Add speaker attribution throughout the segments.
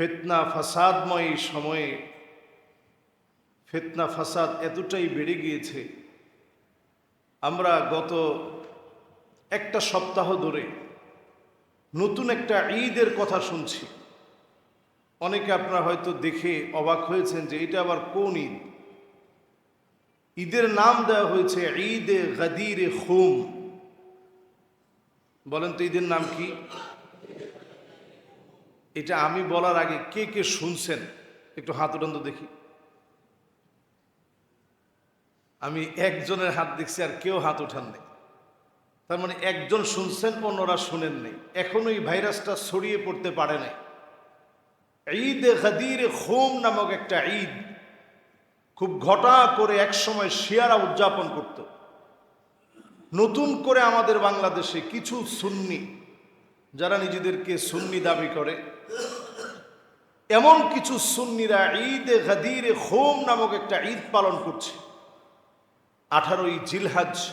Speaker 1: ফেতনা ফাসাদময় এই সময়ে, ফেতনা ফাসাদ এতটাই বেড়ে গিয়েছে। আমরা গত একটা সপ্তাহ ধরে নতুন একটা ঈদের কথা শুনছি। অনেকে আপনারা হয়তো দেখে অবাক হয়েছেন যে এটা আবার কোন ঈদ? ঈদের নাম দেওয়া হয়েছে ঈদে গাদিরে হোম বলেন তো ঈদের নাম কি? এটা আমি বলার আগে কে কে শুনছেন? একটু হাত উঠান দেখি। আমি একজনের হাত দেখছি আর কেউ হাত উঠান নেই। তার মানে একজন শুনছেন, অন্যরা শুনেন নেই। এখনও এই ভাইরাসটা ছড়িয়ে পড়তে পারে নাই। ঈদ গাদির হোম নামক একটা ঈদ খুব ঘটা করে একসময় শিয়ারা উদযাপন করত। নতুন করে আমাদের বাংলাদেশে কিছু সুন্নি, যারা নিজেদেরকে সুন্নি দাবি করে এমন কিছু সুন্নিরা ঈদ গাদির হোম নামক একটা ঈদ পালন করছে। আঠারোই জিলহাজ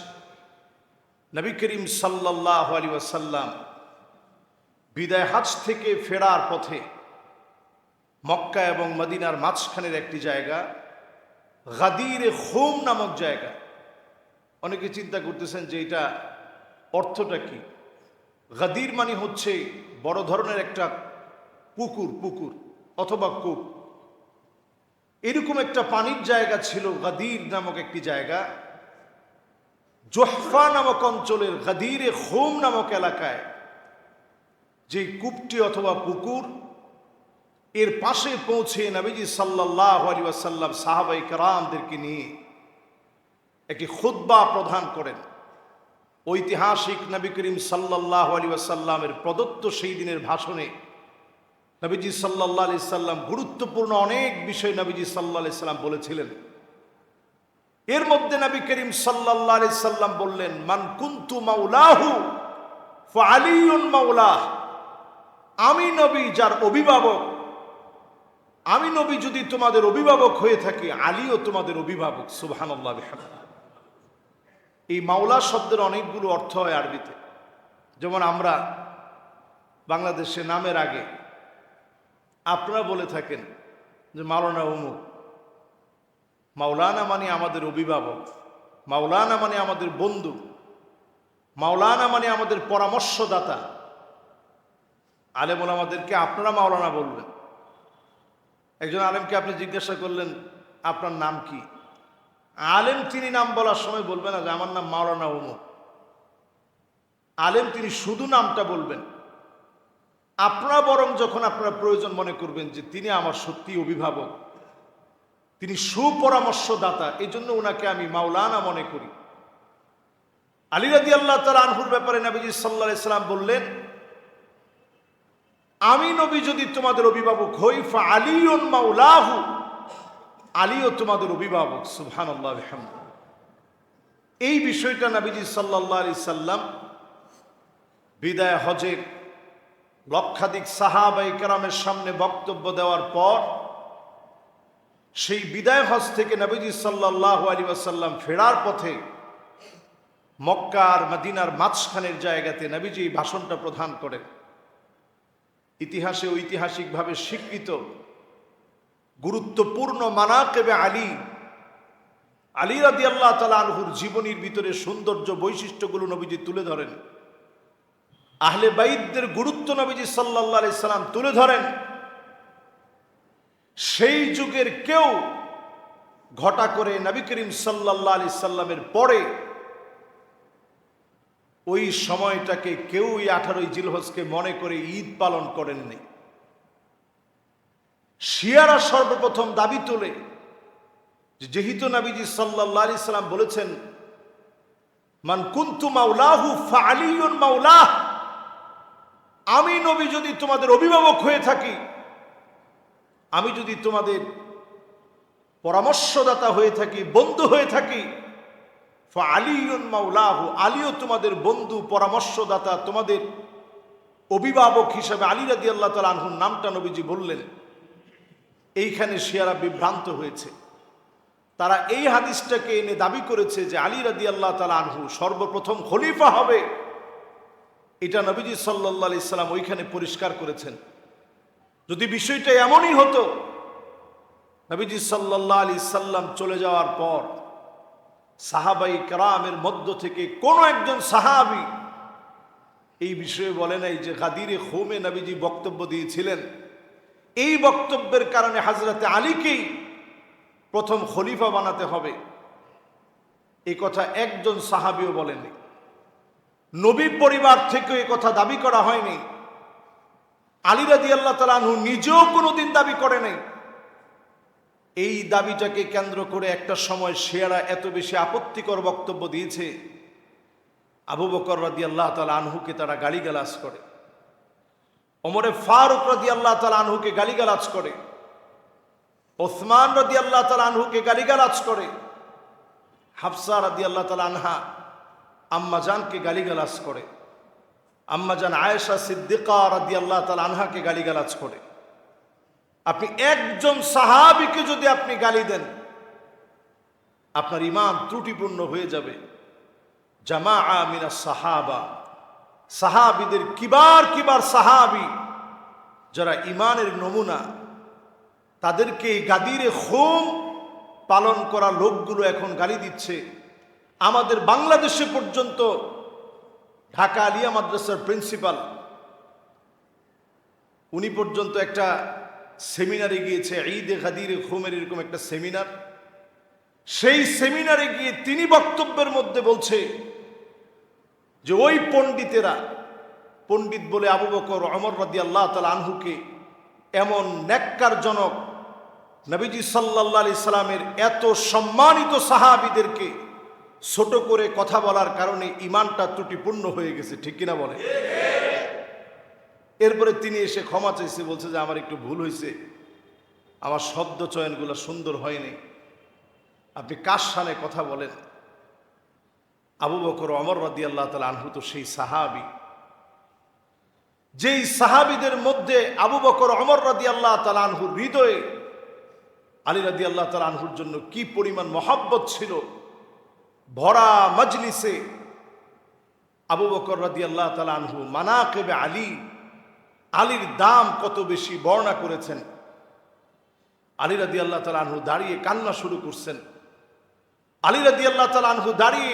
Speaker 1: নবী করিম সাল্লাহ আলী ওয়াসাল্লাম বিদায় হাজ থেকে ফেরার পথে মক্কা এবং মদিনার মাঝখানের একটি জায়গা, গাদির হোম নামক জায়গা। অনেকে চিন্তা করতেছেন যে এটা অর্থটা কি? গাদির মানে হচ্ছে বড় ধরনের একটা পুকুর পুকুর অথবা কূপ। এরকম একটা পানির জায়গা ছিল গাদির নামক একটি জায়গা। জোহফা নামক অঞ্চলের গাদিরে হোম নামক এলাকায় যে কূপটি অথবা পুকুর, এর পাশে পৌঁছে নবীজি সাল্লাহ আলী সাহাবাই কারামদেরকে নিয়ে একটি খুদ্া প্রদান করেন। ঐতিহাসিক নবী করিম সাল্লাহ আলী ওয়াসাল্লামের প্রদত্ত সেই দিনের ভাষণে নবীজি সাল্লাহ আলি সাল্লাম গুরুত্বপূর্ণ অনেক বিষয় নবীজি সাল্লাহ আলি সাল্লাম বলেছিলেন। এর মধ্যে নবী করিম সাল্লাহ আলি সাল্লাম বললেন, মান কুন্তু মাউলাহু আলিউন মাউলাহ আমি নবী যার অভিভাবক, আমি নবী যদি তোমাদের অভিভাবক হয়ে থাকি, আলীও তোমাদের অভিভাবক সুবহান এই মাওলা শব্দের অনেকগুলো অর্থ হয় আরবিতে। যেমন আমরা বাংলাদেশে নামের আগে আপনারা বলে থাকেন যে মাওলানা অমুক। মাওলানা মানে আমাদের অভিভাবক। মাওলানা মানে আমাদের বন্ধু। মাওলানা মানে আমাদের পরামর্শদাতা। আলেমুল আমাদেরকে আপনারা মাওলানা বলবেন। একজন আলেমকে আপনি জিজ্ঞাসা করলেন, আপনার নাম কি? আলেম তিনি নাম বলার সময় বলবেন না যে, আমার নাম মাওলানা অমুক। আলেম তিনি শুধু নামটা বলবেন। আপনারা বরং যখন আপনারা প্রয়োজন মনে করবেন যে তিনি আমার সত্যি অভিভাবক, তিনি সুপরামর্শদাতা এই জন্য ওনাকে আমি মাওলানা মনে করি। আলী রাদি আল্লাহ তালা আনহুর ব্যাপারে নবীজি সাল্লাহ ইসলাম বললেন, আমি নবী যদি তোমাদের অভিভাবক হই, ফা আলিউন মাউলাহু আলীও তোমাদের অভিভাবক সুবহান এই বিষয়টা নবীজি সাল্লাহ আলি সাল্লাম বিদায় হজের লক্ষাধিক সাহাবাই কেরামের সামনে বক্তব্য দেওয়ার পর সেই বিদায় হজ থেকে নবীজি সাল্লাহ আলী আসাল্লাম ফেরার পথে মক্কা আর মদিনার মাঝখানের জায়গাতে নবীজি ভাষণটা প্রদান করেন। ইতিহাসে ঐতিহাসিকভাবে স্বীকৃত গুরুত্বপূর্ণ মানাকেবে আলী আলী রাদি আল্লাহ তালা আনহুর জীবনীর ভিতরে সৌন্দর্য বৈশিষ্ট্যগুলো নবীজি তুলে ধরেন। আহলে বাইদদের গুরুত্ব নবীজি সাল্লাহ সাল্লাম তুলে ধরেন, সেই যুগের কেউ ঘটা করে নবী করিম সাল্লাহ আলি সাল্লামের পরে ওই সময়টাকে কেউই আঠারোই জিলহজকে মনে করে ঈদ পালন করেননি। শিয়ারা সর্বপ্রথম দাবি তোলে যেহেতু নবীজি সাল্লাহ আলি সাল্লাম বলেছেন, মান কুন্তু মাউলাহু ফালিউন মাউলাহ আমি নবী যদি তোমাদের অভিভাবক হয়ে থাকি, আমি যদি তোমাদের পরামর্শদাতা হয়ে থাকি, বন্ধু হয়ে থাকি আলিউন মাউলাহু আলীও তোমাদের বন্ধু, পরামর্শদাতা, তোমাদের অভিভাবক হিসাবে আলী রাদি আল্লাহ তাল আনহুর নামটা নবীজি বললেন। এইখানে শিয়ারা বিভ্রান্ত হয়েছে। তারা এই হাদিসটাকে এনে দাবি করেছে যে আলী রাদি আল্লাহ তালা আনহু সর্বপ্রথম খলিফা হবে। এটা নবীজি সাল্লাহ আলি সাল্লাম ওইখানে পরিষ্কার করেছেন। যদি বিষয়টা এমনই হতো, নবীজি সাল্লাহ আলি সাল্লাম চলে যাওয়ার পর সাহাবাই কারামের মধ্য থেকে কোনো একজন সাহাবি এই বিষয়ে বলে নাই যে গাদিরে হোমে নবীজি বক্তব্য দিয়েছিলেন। এই বক্তব্যের কারণে হাজরতে আলীকেই প্রথম খলিফা বানাতে হবে। এই কথা একজন সাহাবিও বলেনি নবী পরিবার থেকে এ কথা দাবি করা হয়নি। আলী রাজি আল্লাহ তালাহু নিজেও কোনোদিন দাবি করে নাই। এই দাবিটাকে কেন্দ্র করে একটা সময় শেয়ারা এত বেশি আপত্তিকর বক্তব্য দিয়েছে। আবু বকর রাদি আল্লাহ তালা আনহুকে তারা গালিগালাজ করে। ওমরে ফারুক রাদি আল্লাহ তালা আনহুকে গালিগালাজ করে। ওসমান রাদি আল্লাহ তালা আনহুকে গালিগালাজ করে। হাফসা রাদি আল্লাহ তালা আনহা আম্মাজানকে গালিগালাজ করে। আম্মাজান আয়েশা সিদ্দিকা রাদি আল্লাহ তালা আনহাকে গালিগালাজ করে। আপনি একজন সাহাবিকে যদি আপনি গালি দেন, আপনার ইমান ত্রুটিপূর্ণ হয়ে যাবে। জামা আমিনা সাহাবা। সাহাবিদের কিবার কিবার সাহাবি যারা ইমানের নমুনা, তাদেরকে এই গাদিরে হোম পালন করা লোকগুলো এখন গালি দিচ্ছে। আমাদের বাংলাদেশে পর্যন্ত ঢাকা আলিয়া মাদ্রাসার প্রিন্সিপাল, উনি পর্যন্ত একটা সেমিনারে গিয়েছে, ঈদে গাদিরে হোমের এরকম একটা সেমিনার। সেই সেমিনারে গিয়ে তিনি বক্তব্যের মধ্যে বলছে যে ওই পণ্ডিতেরা, পণ্ডিত বলে আবু বকর অমর রাদি আল্লাহ তাল আনহুকে এমন ন্যাক্কারজনক নবীজি সাল্লাহ সাল্লামের এত সম্মানিত সাহাবিদেরকে ছোট করে কথা বলার কারণে ইমানটা ত্রুটিপূর্ণ হয়ে গেছে, ঠিক কিনা বলে? এরপরে তিনি এসে ক্ষমা চাইছে বলছে যে, আমার একটু ভুল হয়েছে। আমার শব্দ চয়নগুলো সুন্দর হয়নি। আপনি কার সানে কথা বলেন? আবু বকর অমর রাদি আল্লাহ তালা আনহু তো সেই সাহাবি। যেই সাহাবিদের মধ্যে আবু বকর অমর রাদি আল্লাহ তালা আনহুর হৃদয়ে, আলী রাদি আল্লাহ তালা আনহুর জন্য কি পরিমাণ মহাব্বত ছিল ভরা মজলিসে আবু বকর রাদি আল্লাহ তালা আনহু মানাকেবে আলী, আলীর দাম কত বেশি বর্ণনা করেছেন। আলী রাদি আল্লাহ তালা আনহু দাঁড়িয়ে কান্না শুরু করছেন। আলী রাদি আল্লাহ তালা আনহু দাঁড়িয়ে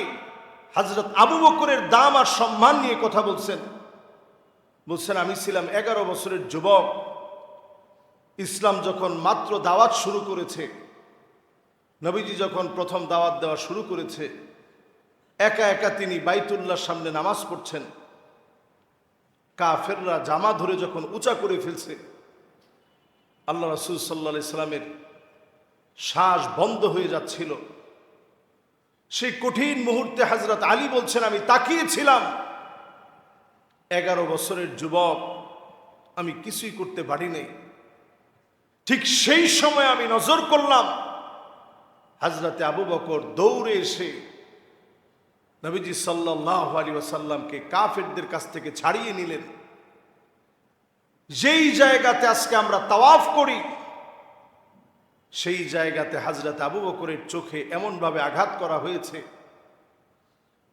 Speaker 1: হজরত আবু বকরের দাম আর সম্মান নিয়ে কথা বলছেন। বলছেন, আমি ছিলাম এগারো বছরের যুবক। ইসলাম যখন মাত্র দাওয়াত শুরু করেছে নবীজি যখন প্রথম দাওয়াত দেওয়া শুরু করেছে, একা একা তিনি বাইতুল্লাহর সামনে নামাজ পড়ছেন। কাফেররা জামা ধরে যখন উঁচা করে ফেলছে, আল্লাহ রসুল সাল্লা সাল্লামের শ্বাস বন্ধ হয়ে যাচ্ছিল। সেই কঠিন মুহূর্তে হাজরত আলী বলছেন, আমি তাকিয়েছিলাম। এগারো বছরের যুবক, আমি কিছুই করতে পারি নাই। ঠিক সেই সময় আমি নজর করলাম হাজরতে আবু বকর দৌড়ে এসে নবীজি সাল্লাহ আলী ওসাল্লামকে কাফেরদের কাছ থেকে ছাড়িয়ে নিলেন। যেই জায়গাতে আজকে আমরা তাওয়াফ করি, সেই জায়গাতে হাজরত আবু বকরের চোখে এমনভাবে আঘাত করা হয়েছে,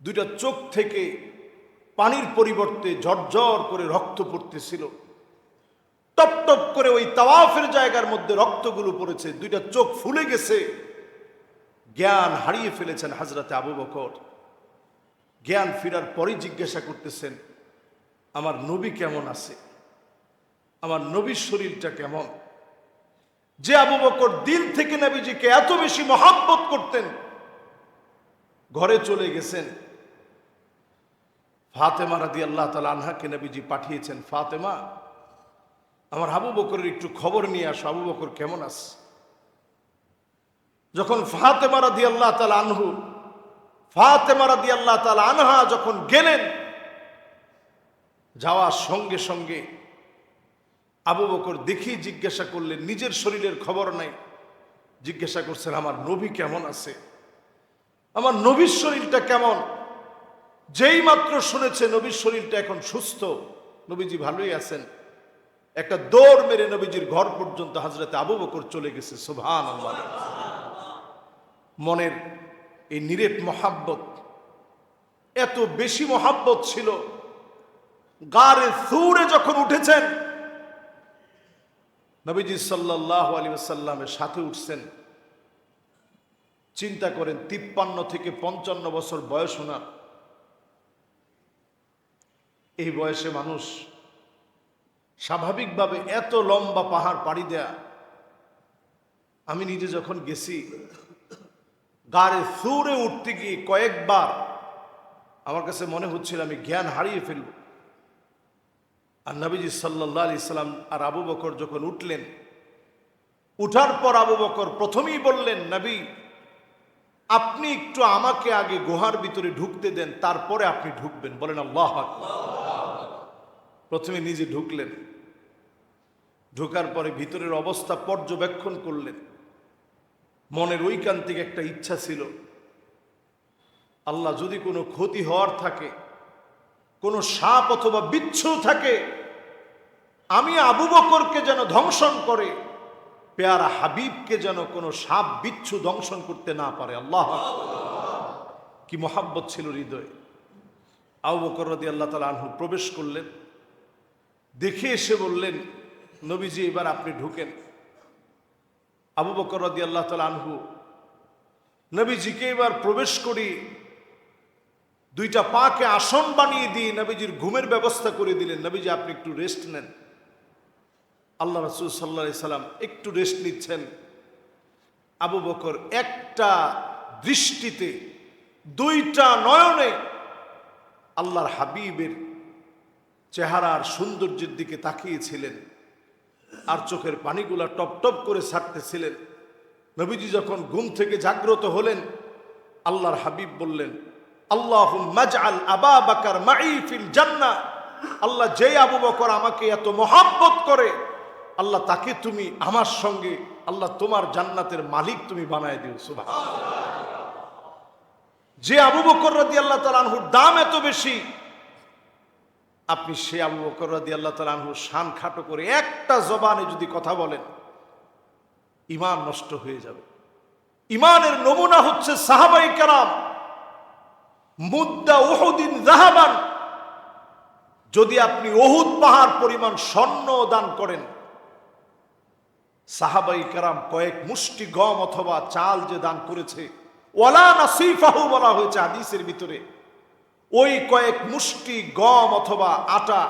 Speaker 1: দুইটা চোখ থেকে পানির পরিবর্তে ঝরঝর করে রক্ত পড়তেছিল। টপ টপ করে ওই তাওয়াফের জায়গার মধ্যে রক্তগুলো পড়েছে, দুইটা চোখ ফুলে গেছে। জ্ঞান হারিয়ে ফেলেছেন হাজরতে আবু বকর। জ্ঞান ফিরার পরই জিজ্ঞাসা করতেছেন, আমার নবী কেমন আছে? আমার নবীর শরীরটা কেমন? যে আবু বকর দিল থেকে নবীজিকে এত বেশি মহাব্বত করতেন, ঘরে চলে গেছেন। ফাতেমা রাদি আল্লাহ তালা আনহাকে নবীজি পাঠিয়েছেন, ফাতেমা, আমার আবু বকরের একটু খবর নিয়ে আসো, আবু বকর কেমন আছে? যখন ফাতেমা রাদি আল্লাহ তালা আনহু, ফাতেমা রাদি আল্লাহ তালা আনহা যখন গেলেন, যাওয়ার সঙ্গে সঙ্গে আবু বকর দেখি জিজ্ঞাসা করলেন, নিজের শরীরের খবর নাই। জিজ্ঞাসা করছেন, আমার নবী কেমন আছে? আমার নবীর শরীরটা কেমন? যেই মাত্র শুনেছে, নবীর শরীরটা এখন সুস্থ। নবীজি ভালোই আছেন। একটা দৌড় মেরে নবীজির ঘর পর্যন্ত হাজরাতে আবু বকর চলে গেছে সুভান আল্লাহ মনের এই নিরেট মহাব্বত। এত বেশি মহাব্বত ছিল। গারে সুরে যখন উঠেছেন, নবীজি সাল্লাহ আলী সাল্লামের সাথে উঠছেন। চিন্তা করেন, তিপ্পান্ন থেকে পঞ্চান্ন বছর বয়স ওনার। এই বয়সে মানুষ স্বাভাবিকভাবে এত লম্বা পাহাড় পাড়ি দেয়া। আমি নিজে যখন গেছি গাড়ে সুরে উঠতে গিয়ে কয়েকবার আমার কাছে মনে হচ্ছিল আমি জ্ঞান হারিয়ে ফেলব। আর নবীজি সাল্লাহ আলি সাল্লাম আর আবু বকর যখন উঠলেন, উঠার পর আবু বকর প্রথমেই বললেন, নবী, আপনি একটু আমাকে আগে গুহার ভিতরে ঢুকতে দেন, তারপরে আপনি ঢুকবেন। বলেন, আল্লাহ প্রথমে নিজে ঢুকলেন। ঢুকার পরে ভিতরের অবস্থা পর্যবেক্ষণ করলেন। মনের ঐকান্তিক একটা ইচ্ছা ছিল। আল্লাহ যদি কোনো ক্ষতি হওয়ার থাকে, কোনো সাপ অথবা বিচ্ছু থাকে, আমি আবু বকরকে যেন ধ্বংসন করে, পেয়ারা হাবিবকে যেন কোনো সাপ বিচ্ছু দংশন করতে না পারে। আল্লাহ কি মোহাব্বত ছিল হৃদয়ে। আবু বকর রদি আল্লাহ তালা আনহু প্রবেশ করলেন, দেখে এসে বললেন, নবীজি, এবার আপনি ঢুকেন। আবু বকর রদি আল্লাহ তালা আনহু, নবীজিকে এবার প্রবেশ করি, দুইটা পাকে আসন বানিয়ে দিয়ে নবীজির ঘুমের ব্যবস্থা করে দিলেন। নবীজি, আপনি একটু রেস্ট নেন। আল্লাহ রসুল সাল্লা সাল্লাম একটু রেস্ট নিচ্ছেন। আবু বকর একটা দৃষ্টিতে, দুইটা নয়নে আল্লাহর হাবিবের চেহারার সৌন্দর্যের দিকে তাকিয়েছিলেন। আর চোখের পানিগুলা টপ টপ করে ছাড়তেছিলেন। নবীজি যখন ঘুম থেকে জাগ্রত হলেন, আল্লাহর হাবিব বললেন আল্লাহ আবা বাকার জান্না আল্লাহ যে আবু বকর আমাকে এত মহাব্বত করে, আল্লাহ তাকে তুমি আমার সঙ্গে, আল্লাহ তোমার জান্নাতের মালিক তুমি বানায় দিও সুবাহ যে আবু বকর রাদি আল্লাহ তালানহুর দাম এত বেশি আপনি সে আবু বকর রাদি আল্লাহ তালানহুর শান খাটো করে একটা জবানে যদি কথা বলেন ইমান নষ্ট হয়ে যাবে। ইমানের নমুনা হচ্ছে সাহাবাই কারাম। মুদ্দা ওহুদিন জাহাবান যদি আপনি ওহুদ পাহাড় পরিমাণ স্বর্ণ দান করেন, সাহাবাই কারাম কয়েক মুষ্টি গম অথবা চাল যে দান করেছে, ওয়ালা নাসিফাহু বলা হয়েছে হাদিসের ভিতরে। ওই কয়েক মুষ্টি, গম অথবা আটা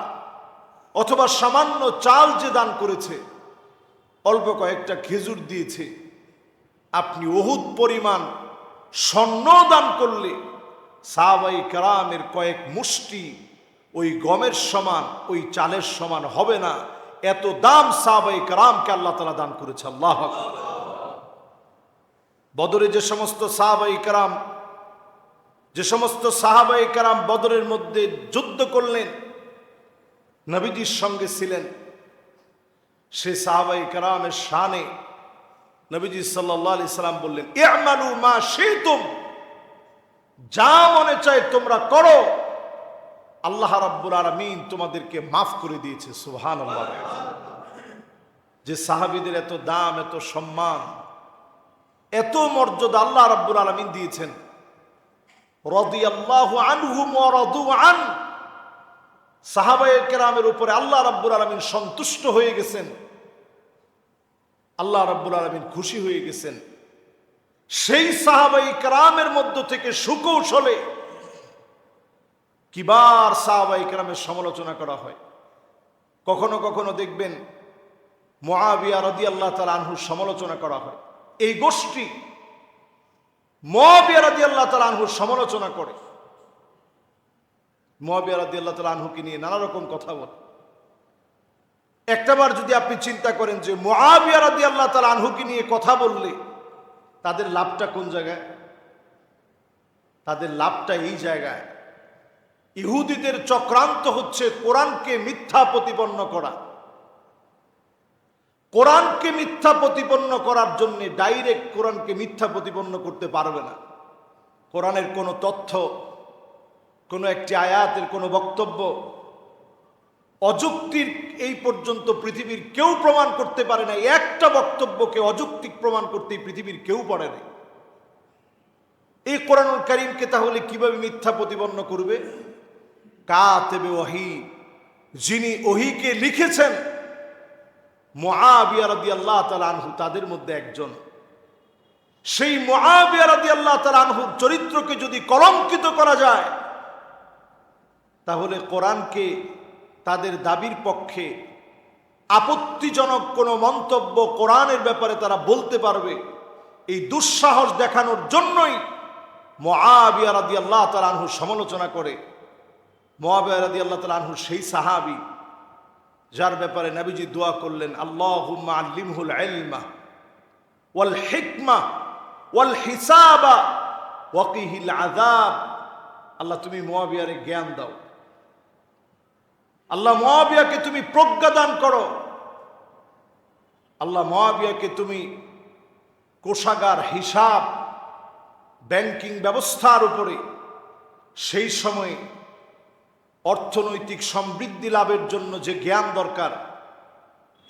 Speaker 1: অথবা সামান্য চাল যে দান করেছে, অল্প কয়েকটা খেজুর দিয়েছে। আপনি ওহুদ পরিমাণ স্বর্ণ দান করলে সাহাবাই কারামের কয়েক মুষ্টি ওই গমের সমান, ওই চালের সমান হবে না। এত দাম সাহাবাই কারামকে আল্লাহ তালা দান করেছে, আল্লাহ বদরে যে সমস্ত সাহাবাই কারাম যে সমস্ত সাহাবাই কারাম বদরের মধ্যে যুদ্ধ করলেন, নবীজির সঙ্গে ছিলেন। সে সাহাবাই কারামের শানে নবীজি সাল্লাহ আলি সাল্লাম বললেন ইয়ামালু মা শিতুম, যা মনে চায় তোমরা করো। আল্লাহ রাব্বুল আলামিন তোমাদেরকে মাফ করে দিয়েছে, সুবহানাল্লাহ। যে সাহাবীদের এত দাম, এত সম্মান, এত মর্যাদা আল্লাহ রাব্বুল আলামিন দিয়েছেন। কেরামের উপরে আল্লাহ রাব্বুল আলামিন সন্তুষ্ট হয়ে গেছেন। আল্লাহ রাব্বুল আলামিন খুশি হয়ে গেছেন। সেই সাহাবাই কেরামের মধ্য থেকে সুকৌশলে কিবার সাহাবাই কেরামের সমালোচনা করা হয়। কখনো কখনো দেখবেন মহাবিয়া রদি আল্লাহ তালা আনহুর সমালোচনা করা হয়। এই গোষ্ঠী মহাবিয়া রদি আল্লাহ তালা আনহুর সমালোচনা করে। মহাবিয়া রদি আল্লাহ তালা আনহুকে নিয়ে নানা রকম কথা বলে। একটাবার যদি আপনি চিন্তা করেন যে মহাবিয়া রদি আল্লাহ তালা আনহুকে নিয়ে কথা বললে, তাদের লাভটা কোন জায়গায়? তাদের লাভটা এই জায়গায়। ইহুদিদের চক্রান্ত হচ্ছে কোরআনকে মিথ্যা প্রতিপন্ন করা। কোরআনকে মিথ্যা প্রতিপন্ন করার জন্য ডাইরেক্ট কোরআনকে মিথ্যা প্রতিপন্ন করতে পারবে না। কোরআনের কোনো তথ্য, কোনো একটি আয়াতের কোনো বক্তব্য, অযুক্তির এই পর্যন্ত পৃথিবীর কেউ প্রমাণ করতে পারে না। একটা বক্তব্যকে অযৌক্তিক প্রমাণ করতে পৃথিবীর কেউ পারে না। এই কোরআনুল করিমকে তাহলে কীভাবে মিথ্যা প্রতিপন্ন করবে? কাতেবে ওহি যিনি ওহিকে লিখেছেন মোয়াবিয়া রাদি আল্লাহ আনহু তাদের মধ্যে একজন। সেই মোয়াবিয়া রাদি আল্লাহ আনহুর চরিত্রকে যদি কলঙ্কিত করা যায়, তাহলে কোরআনকে তাদের দাবির পক্ষে আপত্তিজনক কোনো মন্তব্য কোরআনের ব্যাপারে তারা বলতে পারবে। এই দুঃসাহস দেখানোর জন্যই মোয়াবিয়া রাদি আল্লাহ আনহুর সমালোচনা করে। মোয়াবিয়া রাদি আল্লাহ আনহুর সেই সাহাবি যার ব্যাপারে নবীজি দোয়া করলেন আল্লাহ হিসাবা ওয়াকিহিল আযাব। আল্লাহ, তুমি মোয়াবিয়ারে জ্ঞান দাও। আল্লাহ মোয়াবিয়াকে তুমি প্রজ্ঞা দান করো। আল্লাহ মোয়াবিয়াকে তুমি কোষাগার, হিসাব, ব্যাংকিং ব্যবস্থার উপরে সেই সময় অর্থনৈতিক সমৃদ্ধি লাভের জন্য যে জ্ঞান দরকার,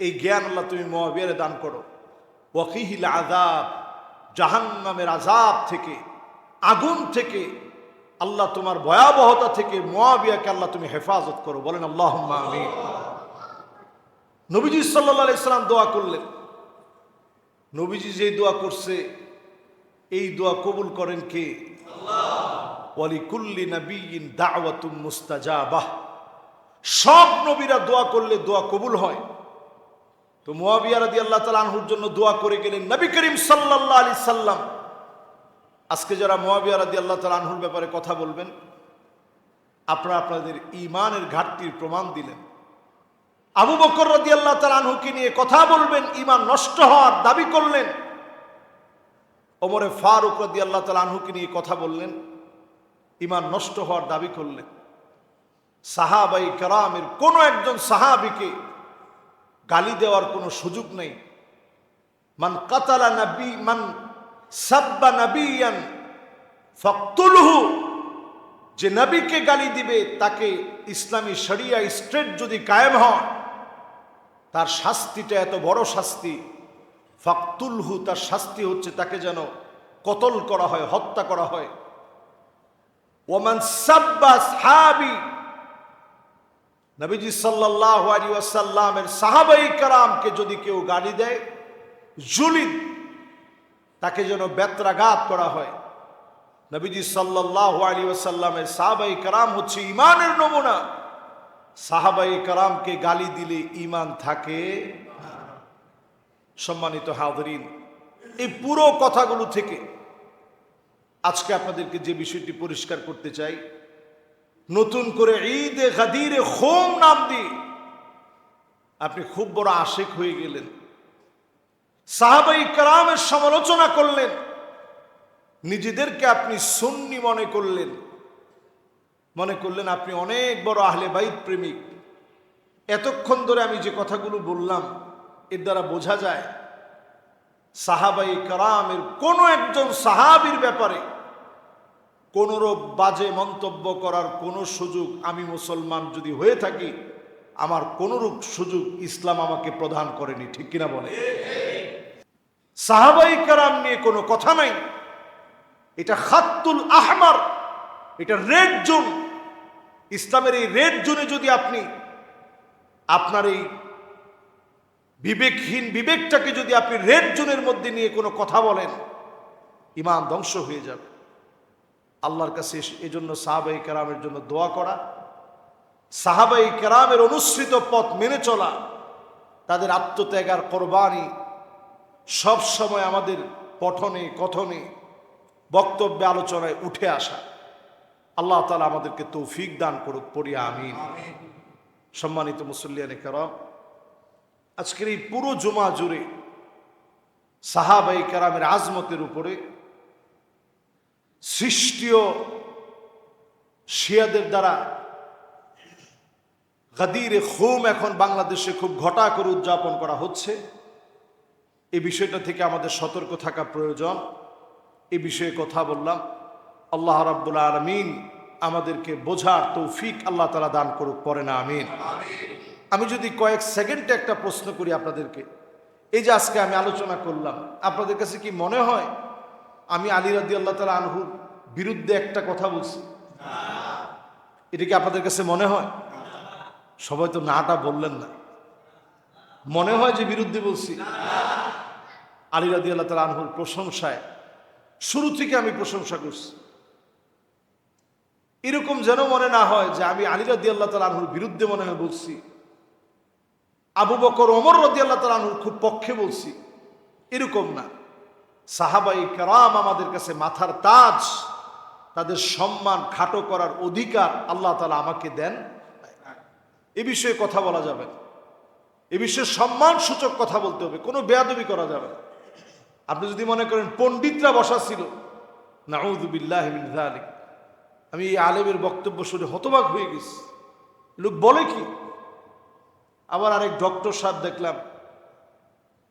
Speaker 1: এই জ্ঞান আল্লাহ তুমি মোয়াবিয়ারে দান করো। ওয়াকিহিল আজাব জাহান্নামের আজাব থেকে, আগুন থেকে, আল্লাহ তোমার ভয়াবহতা থেকে মোয়াবিয়াকে আল্লাহ তুমি হেফাজত করো। বলেন আল্লাহ আমি নবীজি সাল্লা ইসলাম দোয়া করলেন। নবীজি যে দোয়া করছে, এই দোয়া কবুল করেন কে? ওয়ালিকুল্লি নবীন দাওয়াতুম মুস্তাজাবাহ। সব নবীরা দোয়া করলে দোয়া কবুল হয়। তো মুয়াবিয়া রাদি আল্লাহ তালা আনহুর জন্য দোয়া করে গেলেন, নবী করিম সাল্লাহ আলি সাল্লাম। আজকে যারা মোয়াবিয়া রাদি আল্লাহ তালা আনহুর ব্যাপারে কথা বলবেন, আপনারা আপনাদের ইমানের ঘাটতির প্রমাণ দিলেন। আবু বকর রাদি আল্লাহ তালা আনহুকে নিয়ে কথা বলবেন ইমান নষ্ট হওয়ার দাবি করলেন। ওমরে ফারুক রাদি আল্লাহ তালা আনহুকে নিয়ে কথা বললেন ইমান নষ্ট হওয়ার দাবি করলেন। সাহাবাই কারামের কোনো একজন সাহাবিকে গালি দেওয়ার কোনো সুযোগ নেই। মান কাতালা নবী, মান সাব্বা নবিয়ান ফক্তুলহু, যে নবীকে গালি দিবে, তাকে ইসলামী শরিয়া স্ট্রেট যদি কায়েম হয়, তার শাস্তিটা এত বড় শাস্তি। ফক্তুলহু, তার শাস্তি হচ্ছে তাকে যেন কতল করা হয়, হত্যা করা হয়। ওমান সাব্বা নবীজি সাল্লাহ আলী ওয়াসাল্লামের সাহাবাই কারামকে যদি কেউ গাড়ি দেয় জুলিদ তাকে যেন বেত্রাঘাত করা হয়। নবীজি সাল্লাহ আলী ওয়াসাল্লামের সাহাবাই কারাম হচ্ছে ইমানের নমুনা। সাহাবাই কারামকে গালি দিলে ইমান থাকে। সম্মানিত হাদরিন এই পুরো কথাগুলো থেকে আজকে আপনাদেরকে যে বিষয়টি পরিষ্কার করতে চাই, নতুন করে ঈদে গাদিরে হোম নাম দিয়ে। আপনি খুব বড় আশেক হয়ে গেলেন। সাহাবাই কালামের সমালোচনা করলেন। নিজেদেরকে আপনি সুন্নি মনে করলেন। মনে করলেন, আপনি অনেক বড় আহলে বাইত প্রেমিক। এতক্ষণ ধরে আমি যে কথাগুলো বললাম, এর দ্বারা বোঝা যায় সাহাবাই কারামের কোনো একজন সাহাবির ব্যাপারে কোনোরূপ বাজে মন্তব্য করার কোনো সুযোগ আমি মুসলমান যদি হয়ে থাকি, আমার কোনোরূপ সুযোগ ইসলাম আমাকে প্রদান করেনি, ঠিক কিনা বলে? সাহাবাই কারাম নিয়ে কোনো কথা নাই। এটা খাত্তুল আহমার, এটা রেড জোন। ইসলামের এই রেড জোনে যদি আপনি আপনার এই বিবেকহীন বিবেকটাকে যদি আপনি রেড জোনের মধ্যে নিয়ে কোনো কথা বলেন ইমান ধ্বংস হয়ে যাবে। আল্লাহর কাছে এই জন্য সাহাবাই কেরামের জন্য দোয়া করা সাহাবাই কেরামের অনুসৃত পথ মেনে চলা তাদের আত্মত্যাগ আর কোরবানি সব সময় আমাদের পঠনে কথনে বক্তব্যে আলোচনায় উঠে আসা। আল্লাহ তালা আমাদেরকে তৌফিক দান করুক পড়িয়া আমিন। সম্মানিত মুসল্লিয়ানে কেরাম আজকের এই পুরো জমা জুড়ে সাহাবাই কারামের আজমতের উপরে সৃষ্টীয় শিয়াদের দ্বারা গাদির খুম এখন বাংলাদেশে খুব ঘটা করে উদযাপন করা হচ্ছে। এই বিষয়টা থেকে আমাদের সতর্ক থাকা প্রয়োজন। এ বিষয়ে কথা বললাম। আল্লাহ রাব্বুল আলমিন আমাদেরকে বোঝার তৌফিক আল্লাহ তালা দান করুক পরে না, আমিন। আমি যদি কয়েক সেকেন্ডে একটা প্রশ্ন করি আপনাদেরকে, এই যে আজকে আমি আলোচনা করলাম, আপনাদের কাছে কি মনে হয় আমি আলী রাদি আল্লাহ তালা আনহুর বিরুদ্ধে একটা কথা বলছি? এটা কি আপনাদের কাছে মনে হয়? সবাই তো নাটা বললেন না। মনে হয় যে বিরুদ্ধে বলছি? আলী রাদি আল্লাহ তালা আনহুর প্রশংসায়। শুরু থেকে আমি প্রশংসা করছি। এরকম যেন মনে না হয় যে আমি আলী রাদি আল্লাহ তালা আনহুর বিরুদ্ধে মনে হয় বলছি। আবু বকর ওমর রদি আল্লাহ তালা খুব পক্ষে বলছি, এরকম না। সাহাবাই কারাম আমাদের কাছে মাথার তাজ, তাদের সম্মান খাটো করার অধিকার আল্লাহ তালা আমাকে দেন। এ বিষয়ে কথা বলা যাবে এ বিষয়ে সম্মান সূচক কথা বলতে হবে, কোনো বেয়াদবি করা যাবে না। আপনি যদি মনে করেন পণ্ডিতরা বসা ছিল নাউদুবিল্লাহ। আমি এই আলেমের বক্তব্য শুনে হতবাক হয়ে গেছি। লোক বলে কি? আবার আরেক ডক্টর সাহেব দেখলাম,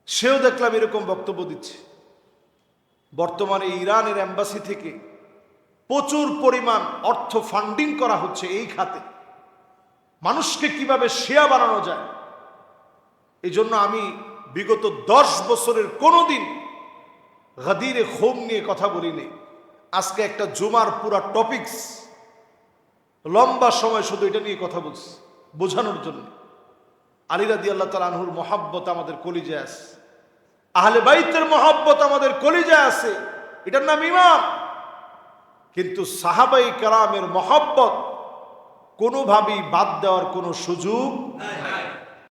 Speaker 1: সেও দেখলাম এরকম বক্তব্য দিচ্ছে। বর্তমানে ইরানের অ্যাম্বাসি থেকে প্রচুর পরিমাণ অর্থ ফান্ডিং করা হচ্ছে এই খাতে। মানুষকে কীভাবে শেয়া বানানো যায়? এই জন্য আমি বিগত দশ বছরের কোনো দিন গাদিরে খোম নিয়ে কথা বলিনি। আজকে একটা জুমার পুরা টপিকস, লম্বা সময় শুধু এটা নিয়ে কথা বলছি, বোঝানোর জন্য। আলিরাদি আল্লাহ আনহুর মহাব্বত আমাদের কলিজে আছে। আহলে বাইতের মহাব্বত আমাদের কলিজে আছে। এটার নাম ইমাম। কিন্তু সাহাবাই কালামের মহাব্বত কোনোভাবেই বাদ দেওয়ার কোনো সুযোগ